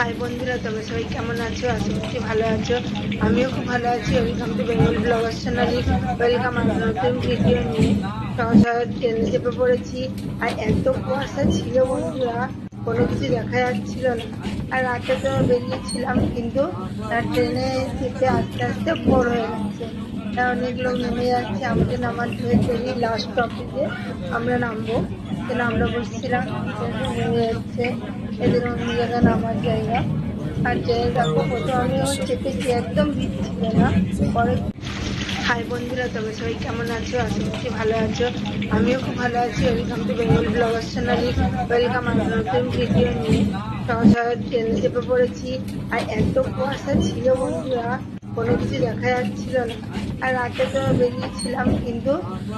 High বন্ধুরা তবে সবাই কেমন আছো? আশা করছি ভালো আছো। আমিও খুব ভালো আছি। Welcome to Bengal blogger channel welcome আমার নতুন ভিডিও নিয়ে। ট্রেনে চেপে পড়েছি। আর এত কুয়াশা ছিল বন্ধুরা, কোনো কিছু দেখা যাচ্ছিল না। আর রাতে তো বেরিয়েছিলাম, কিন্তু ট্রেনে চেপে আস্তে আস্তে ভোর হয়ে গেছে। অনেক লোক নেমে যাচ্ছে, আমাকে নামার ট্রেন লাস্ট স্টপেজে আমরা নামবো। কিন্তু আমরা বসছিলাম যাচ্ছে এদের অন্য জায়গা। নামার জায়গা আর দেখো প্রথম আমিও চেপেছি একদম ভিড় না। পরে হাই বন্ধুরা, তবে সবাই কেমন আছো? আশা করছি ভালো আছো। আমিও খুব ভালো আছি। Welcome to Bengal blogger channel welcome আমার নতুন ভিডিও নিয়ে। সকাল ট্রেনে চেপে পড়েছি। আর এত কুয়াশা ছিল বন্ধুরা। কোনো কিছু দেখা যাচ্ছিল না। আর রাতে তো বেরিয়েছিলাম, কিন্তু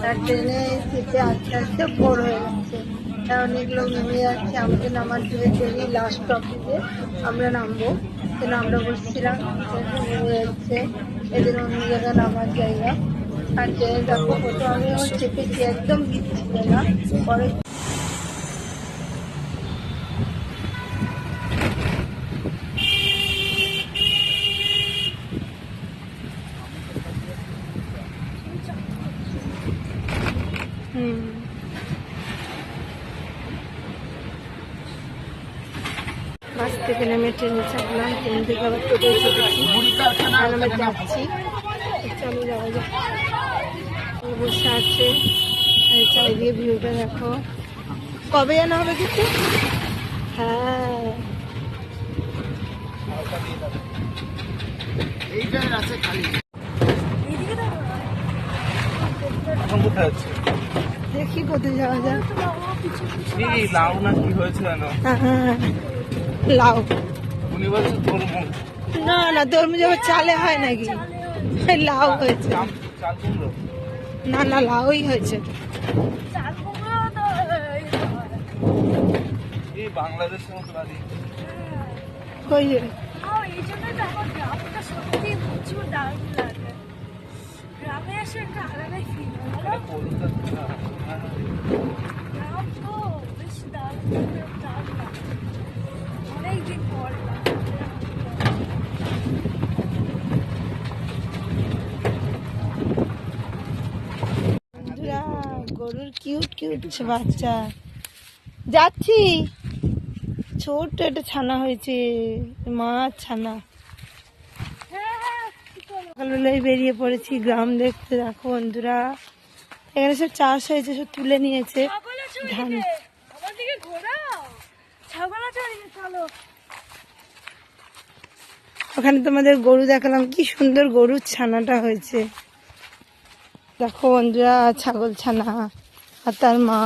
আর ট্রেনে চেপে আস্তে আস্তে ভোর হয়ে যাচ্ছে আর অনেক লোক নেমে যাচ্ছে, আমাকে নামার ট্রেন লাস্ট স্টপেজে আমরা নামবো। কিন্তু আমরা বসছিলাম নেমে যাচ্ছে এদের অন্য জায়গায় নামার জায়গা। আর ট্রেনে দেখো আমিও চেপেছি একদম ভিড় ছিল না, পরে হুম বাস থেকে নেমে ট্রেনে চাপলাম ট্রেন থেকে আবার টোটো আমরা যাচ্ছি চলো যাওয়া যাক। বসে আছে। চারিদিকে ভিউটা দেখো। কবে জানা হবে কিছু হ্যাঁ। দেখি কোথায় যাওয়া যায় লাউ না কি হয়েছে জানো হ্যাঁ, লাউ না না তরমুজ আবার চালে হয় নাকি? লাউ হয়েছে। না না লাউই হয়েছে। গ্রামে এসে একটা আলাদাই ফিল গ্রাম তো বেশ দারুণ লাগে অনেকদিন পর বন্ধুরা গরুর কিউট কিউট বাচ্চা। যাচ্ছি। ছোট্ট একটা ছানা হয়েছে মাছ ছানা। সকালবেলায় বেরিয়ে পড়েছি গ্রাম দেখতে। দেখো বন্ধুরা এখানে সব চাষ হয়েছে সব তুলে নিয়েছে। ধান। ওখানে তোমাদের গরু দেখালাম কি সুন্দর গরুর ছানাটা হয়েছে। দেখো বন্ধুরা ছাগল ছানা আর তার মা।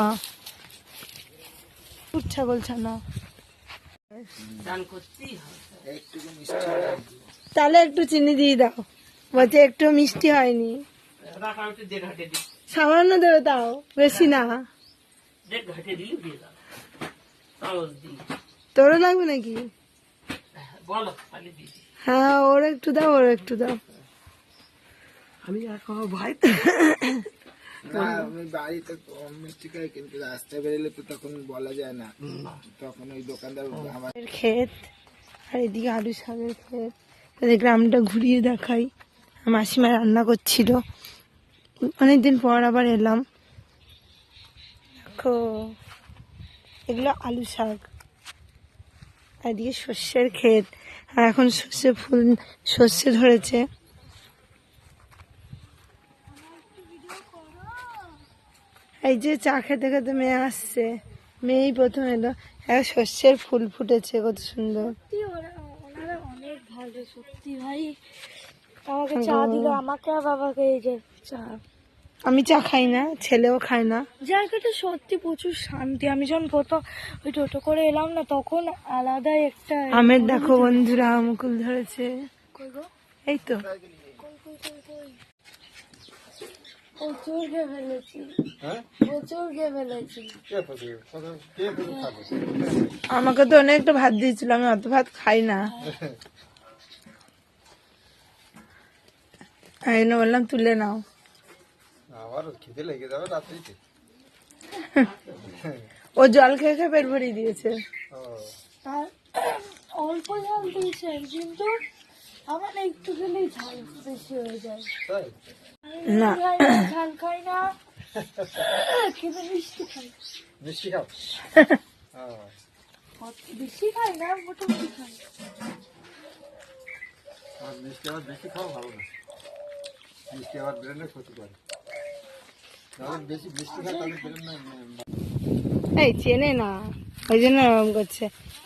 ছাগল ছানা। তাহলে একটু চিনি দিয়ে দাও বলছে একটু মিষ্টি হয়নি। সামান্য দেবে তাও বেশি না। তোরও লাগবে নাকি? হ্যাঁ ওর একটু দাও ওর একটু দাও। আমি এখন ভাই আমি বাড়িতে কম মিষ্টি খাই কিন্তু রাস্তায় বেরোলে তো তখন বলা যায় না। তখন ওই দোকানদার ক্ষেত আর এদিকে আলু শাকের ক্ষেত। তাদের গ্রামটা ঘুরিয়ে দেখাই। মাসিমা রান্না করছিল। অনেকদিন পর আবার এলাম। দেখো এগুলো আলু শাক। আর এদিকে শস্যের ক্ষেত। আর এখন শস্যে ফুল শস্যে ধরেছে। এই যে চা খেতে খেতে মেয়ে আসছে। মেয়েই প্রথম এলো। এক শস্যের ফুল ফুটেছে কত সুন্দর। অনেক ভালো সত্যি ভাই। আমাকে চা দিল আমাকে আর বাবাকে এই যে চা। আমি চা খাই না ছেলেও খায় না। জায়গাটা সত্যি প্রচুর শান্তি। আমি যখন প্রথম ওই টোটো করে এলাম না তখন আলাদাই একটা আমের দেখো বন্ধুরা মুকুল ধরেছে। এই তো? প্রচুর খেয়ে ফেলেছি প্রচুর খেয়ে ফেলেছি আমাকে তো অনেকটা ভাত দিয়েছিল আমি অত ভাত খাই না। এই জন্য বললাম তুলে নাও। আবার খিদে লেগে যাবে রাত্রিতে। ও জল খেয়ে খেয়ে পেট ভরিয়ে দিয়েছে। আর অল্প ঝাল দিয়েছেন কিন্তু আমার না একটু খেলেই ঝাল বেশি হয়ে যায়। না। খাই ঝাল খাই না। কিন্তু মিষ্টি খাই। মিষ্টি খাও। হ্যাঁ বেশি খাই না মোটামুটি খাই। আর মিষ্টি আবার বেশি খাওয়া ভালো না। মিষ্টি আবার ব্রেনের ক্ষতি করে এই চেনে না। ওই জন্য এরকম করছে।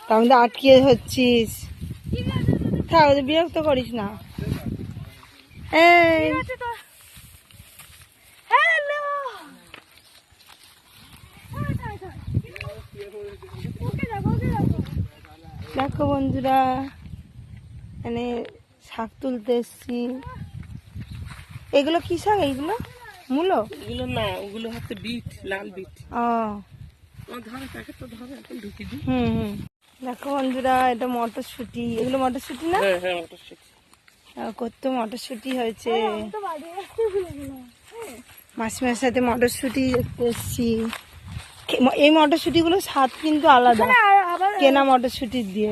তার তো আটকে হচ্ছিস। থাক বিরক্ত করিস না। এই ঠিক আছে তো হ্যালো ওকে দেখো ওকে দেখো দেখো বন্ধুরা মানে শাক তুলতে এসছি। এগুলো কি শাক? এইগুলো? মূলো? এগুলো না ওগুলো হচ্ছে বিট লাল বিট। ও। আমার ধরে প্যাকেট তো ধরে এখন ঢুকি দিই। হুম হুম। দেখো বন্ধুরা এটা মটরশুঁটি। এগুলো মটরশুঁটি না? হ্যাঁ হ্যাঁ ওটা কত মটরশুঁটি হয়েছে। মাসিমার সাথে মটরশুঁটি এসছি। এই মটরশুঁটিগুলো স্বাদ কিন্তু আলাদা কেনা মটরশুঁটি দিয়ে।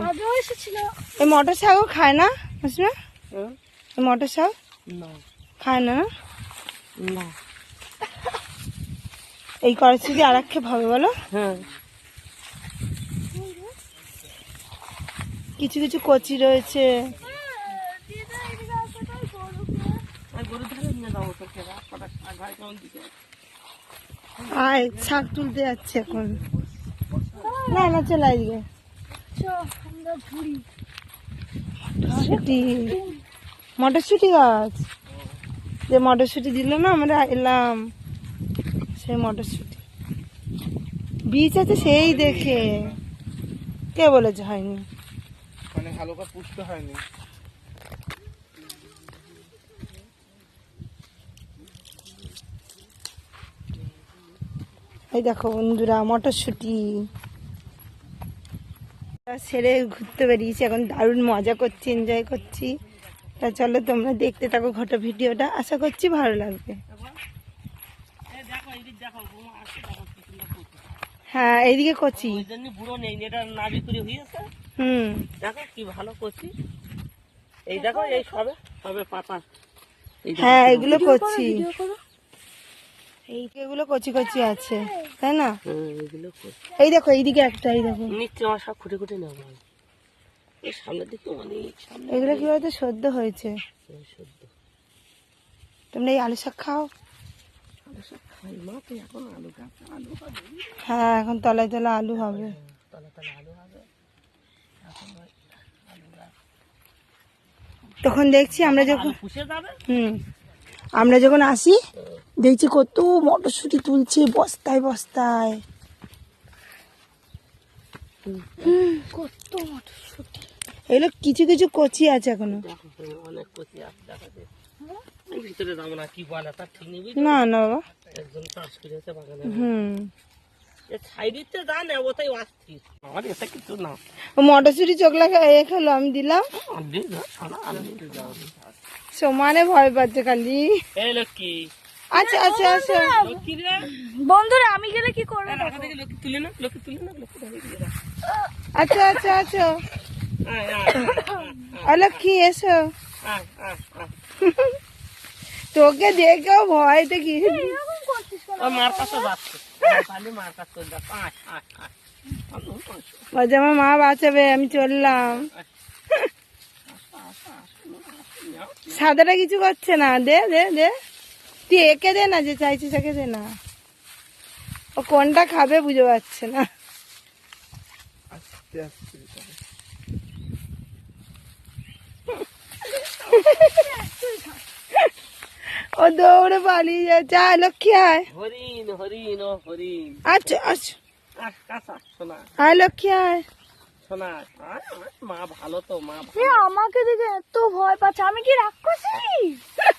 এই মটর শাকও খায় না হ্যাঁ এই মটর শাক খায় না এই দিয়ে আর এক খেপ হবে বলো? হ্যাঁ। কিছু কিছু কচি রয়েছে। আয় শাক তুলতে যাচ্ছে এখন। না না চলে ঘুরি। মটরশুঁটি। মটরশুঁটি গাছ? যে মটরশুঁটি দিল না আমরা এলাম সেই মটরশুঁটি। বীজ আছে সেই দেখে। কে বলেছে হয়নি? মানে হালকা হয়নি। এই দেখো বন্ধুরা মটরশুঁটি। সেরে ঘুরতে বেরিয়েছি এখন দারুণ মজা করছি এনজয় করছি। তা চলো তোমরা দেখতে থাকো ঘটা ভিডিওটা আশা করছি ভালো লাগবে। হ্যাঁ এইদিকে করছি। ওই জন্য বুড়ো নেই এটা নাবি করে হুম। দেখো কি ভালো করছি এই দেখো এই সবে সবে পাতা। হ্যাঁ। এগুলো করছি। ভিডিও করো। এই এগুলো কচি কচি আছে তাই না? হ্যাঁ এই দেখো এইদিকে একটা এই দেখো। আমার সব খুঁটে খুঁটে নেব সামনের দিকে অনেক এগুলো কি সদ্য হয়েছে? সদ্য। তোমরা এই আলু শাক খাও? হ্যাঁ এখন তলায় তলায় আলু হবে। তলা আলু হবে। তখন দেখছি আমরা যখন হুম। আমরা যখন আসি, দেখছি কত মটরশুঁটি তুলছে বস্তায় বস্তায়। কত মটরশুঁটি। এগুলো কিছু কিছু কচি আছে এখনও। অনেক কচি আছে না না মটরশুঁটি চোখলা এ খেলো আমি দিলাম। সমানে ভয় পাচ্ছে খালি। এই লক্ষ্মী। আচ্ছা আচ্ছা আচ্ছা। বন্ধুরা আমি গেলে কি করবে লক্ষ্মী তুলে না লক্ষ্মী তুলে লক্ষ্মী। আচ্ছা আচ্ছা আচ্ছা। আয়, আয়, অলক্ষী এসো। তোকে দেখেও ভয়তে কি? এরকম করছিস কেন? ও মার কাছে যাচ্ছে। মার কাছে যাচ্ছে। আয় আয় আয়। আলু, আয়। বলছে আমার মা বাঁচাবে আমি চললাম। সাদাটা কিছু করছে না দে দে দে। তুই একে দে না যে চাইছিস একে দে না। ও কোনটা খাবে বুঝে পাচ্ছে না। আস্তে আস্তে তবে। ও দৌড়ে পালিয়ে যাচ্ছে আয় লক্ষ্মী আয়। হরিণ হরিণ হরিণ। আচ্ছা আচ্ছা। কাঁচা শোনা। আয় লক্ষ্মী আয়। মা ভালো তো মা ভালো। আমাকে দেখে এত ভয় পাচ্ছে। আমি কি রাক্ষসী?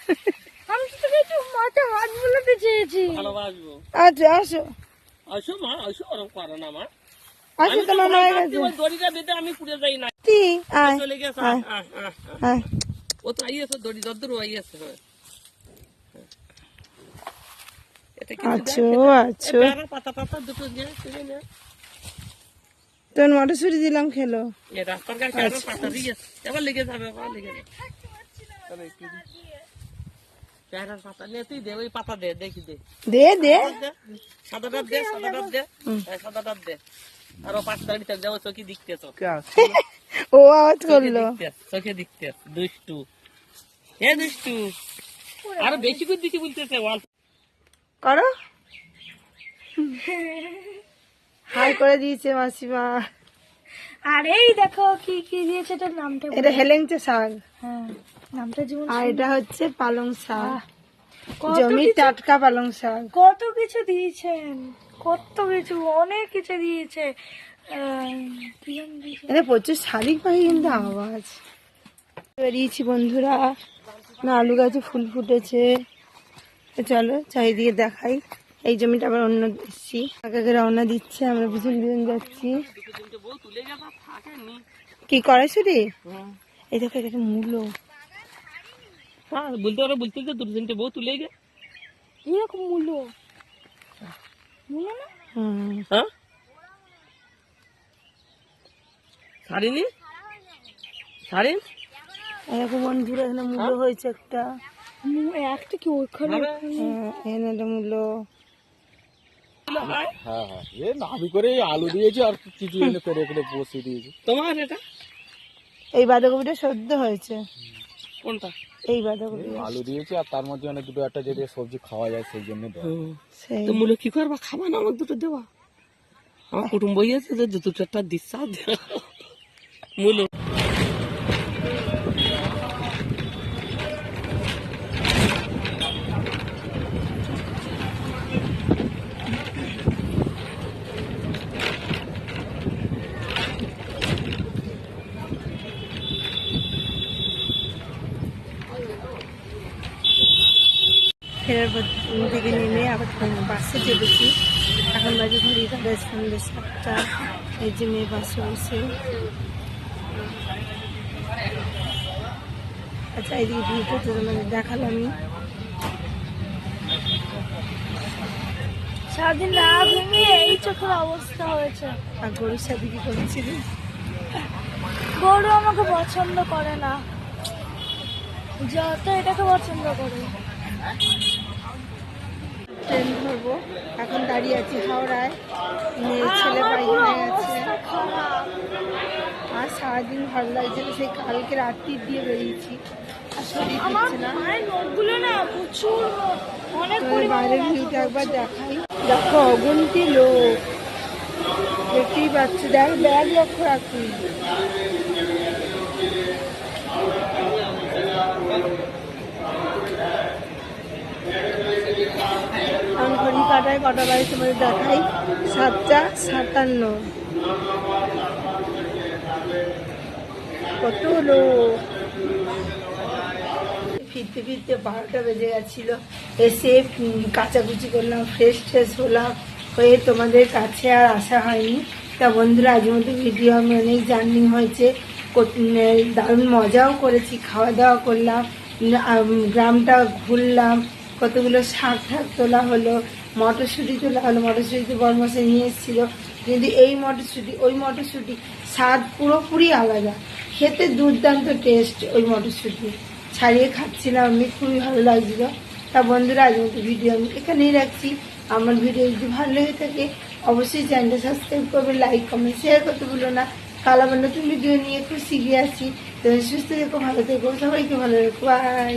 আমি তো তোকে একটু মাঠে হাত বুলাতে চেয়েছি। ভালোবাসবো। আচ্ছা আসো। আসো মা আসো ওরকম করো না মা। আসো তোমার মায়ের কাছে। দড়িটা বেঁধে আমি পুড়ে যাই না। তুই আয় চলে গেছে আয় আহ, আহ, আহ, আহ। আয়। ও তো আইয়েছে দড়ি দদ্দর আইয়েছে এটা কি আছো আছো। পাতা পাতা দুটো দিয়ে তোর মটরশুটি দিলাম খেলো। দে ওই পাতা দে দেখি দে। দে দে। দে। সাদাটা দে সাদাটা দে হ্যাঁ, সাদাটা দে। আর পাঁচ তারিখ চোখে দেখতেছ ও আওয়াজ করল। চোখে দেখতে দুষ্টু। এ দুষ্টু। আর বেশি করে দিচ্ছি বলতেছে করো। হাই করে দিয়েছে মাসিমা। আর এই দেখো কি কি দিয়েছে এটার নামটা এটা হেলেংচে শাক। হ্যাঁ নামটা যেমন আর এটা হচ্ছে পালং শাক। জমি টাটকা পালং শাক। কত কিছু দিয়েছেন কত কিছু অনেক কিছু দিয়েছে? এটা প্রচুর শালিক পাখি কিন্তু আওয়াজ। বেরিয়েছি বন্ধুরা। না আলু গাছে ফুল ফুটেছে। চলো চারিদিকে দেখাই। এই জমিটা আবার অন্য দিচ্ছি। কাকাকে রওনা দিচ্ছে আমরা পিছন পিছন যাচ্ছি। কি কড়াইশুটি এই দেখো এটা একটা মূলো। হ্যাঁ বলতে পারো বলতে তো দুটো তিনটে বউ তুলে গে এরকম মূল্য মূল্য না? হুম। হ্যাঁ? ছাড়িনি ছাড়িন এরকম বন্ধুরা এখানে মূলো হয়েছে একটা। একটা কি ওইখানে? হ্যাঁ, এখানে একটা মূলো। হ্যাঁ হ্যাঁ এ নাবি করে আলু দিয়েছি আর কিছু এনে করে করে বসিয়ে দিয়েছি। তোমার এটা? এই বাঁধাকপিটা সদ্য হয়েছে। কোনটা? এই বাঁধাকপি আলু দিয়েছি আর তার মধ্যে অনেক দুটো একটা যদি সবজি খাওয়া যায় সেই জন্য তো মূল্য কি করবা? খাবা না আমার দুটো দেওয়া। আমার কুটুম্ব আছে যে দুটো চারটা দিচ্ছা মূল্য থেকে নেমে আবার বাসে চেপেছি এখন বাজে ঘড়ি কাটা সন্ধ্যে সাতটা। এই যে মেয়ে বাসে বসে আচ্ছা এইদিকে ভিড়টা তো তোমাদের দেখালামই। সারাদিন না এই চোখের অবস্থা হয়েছে। আর গরুর সাথে কি করেছিলি গরু আমাকে পছন্দ করে না। যত এটাকে পছন্দ করে। ট্রেন ধরবো। এখন দাঁড়িয়ে আছি হাওড়ায়। মেয়ে ছেলে পাইখানায় আছে আর সারাদিন ভালো লাগছে না সেই কালকে রাত্রি দিয়ে বেরিয়েছি। আর শরীর দিচ্ছে না। বাইরের ভিউটা একবার দেখাই। দেখো অগুন্তি লোক। দেখতেই পাচ্ছ। দেখ ব্যাগ লক্ষ্য রাখুন এখন ঘড়ি কাটায় কটা বাজে তোমাদের দেখাই। সাতটা সাতান্ন। কত ফিরতে ফিরতে বারোটা বেজে গেছিল। এসে কাচাকুচি করলাম ফ্রেশ ট্রেশ হলাম। হয়ে তোমাদের কাছে আর আসা হয়নি। তা বন্ধুরা, আজ মধ্যে ভিডিও আমি অনেক জার্নি হয়েছে। দারুণ মজাও করেছি খাওয়া দাওয়া করলাম গ্রামটা ঘুরলাম। কতগুলো শাক ঠাক তোলা হলো। মটরশুঁটি তোলা হলো মটরশুঁটি বরমাসে নিয়ে এসেছিল। কিন্তু এই মটরশুঁটি, ওই মটরশুঁটি স্বাদ পুরোপুরি আলাদা। খেতে দুর্দান্ত টেস্ট ওই মটরশুঁটি। ছাড়িয়ে খাচ্ছিলাম, আমি খুবই ভালো লাগছিল। তা বন্ধুরা, আজ মতো ভিডিও আমি এখানেই রাখছি। আমার ভিডিও যদি ভালো লেগে থাকে, অবশ্যই চ্যানেলটা সাবস্ক্রাইব করবে লাইক কমেন্ট শেয়ার করতে ভুলো না। কাল আবার নতুন ভিডিও নিয়ে খুব শিখে আসছি। তুমি সুস্থ থেকো, ভালো থেকো, সবাইকে ভালো রেখো। বাই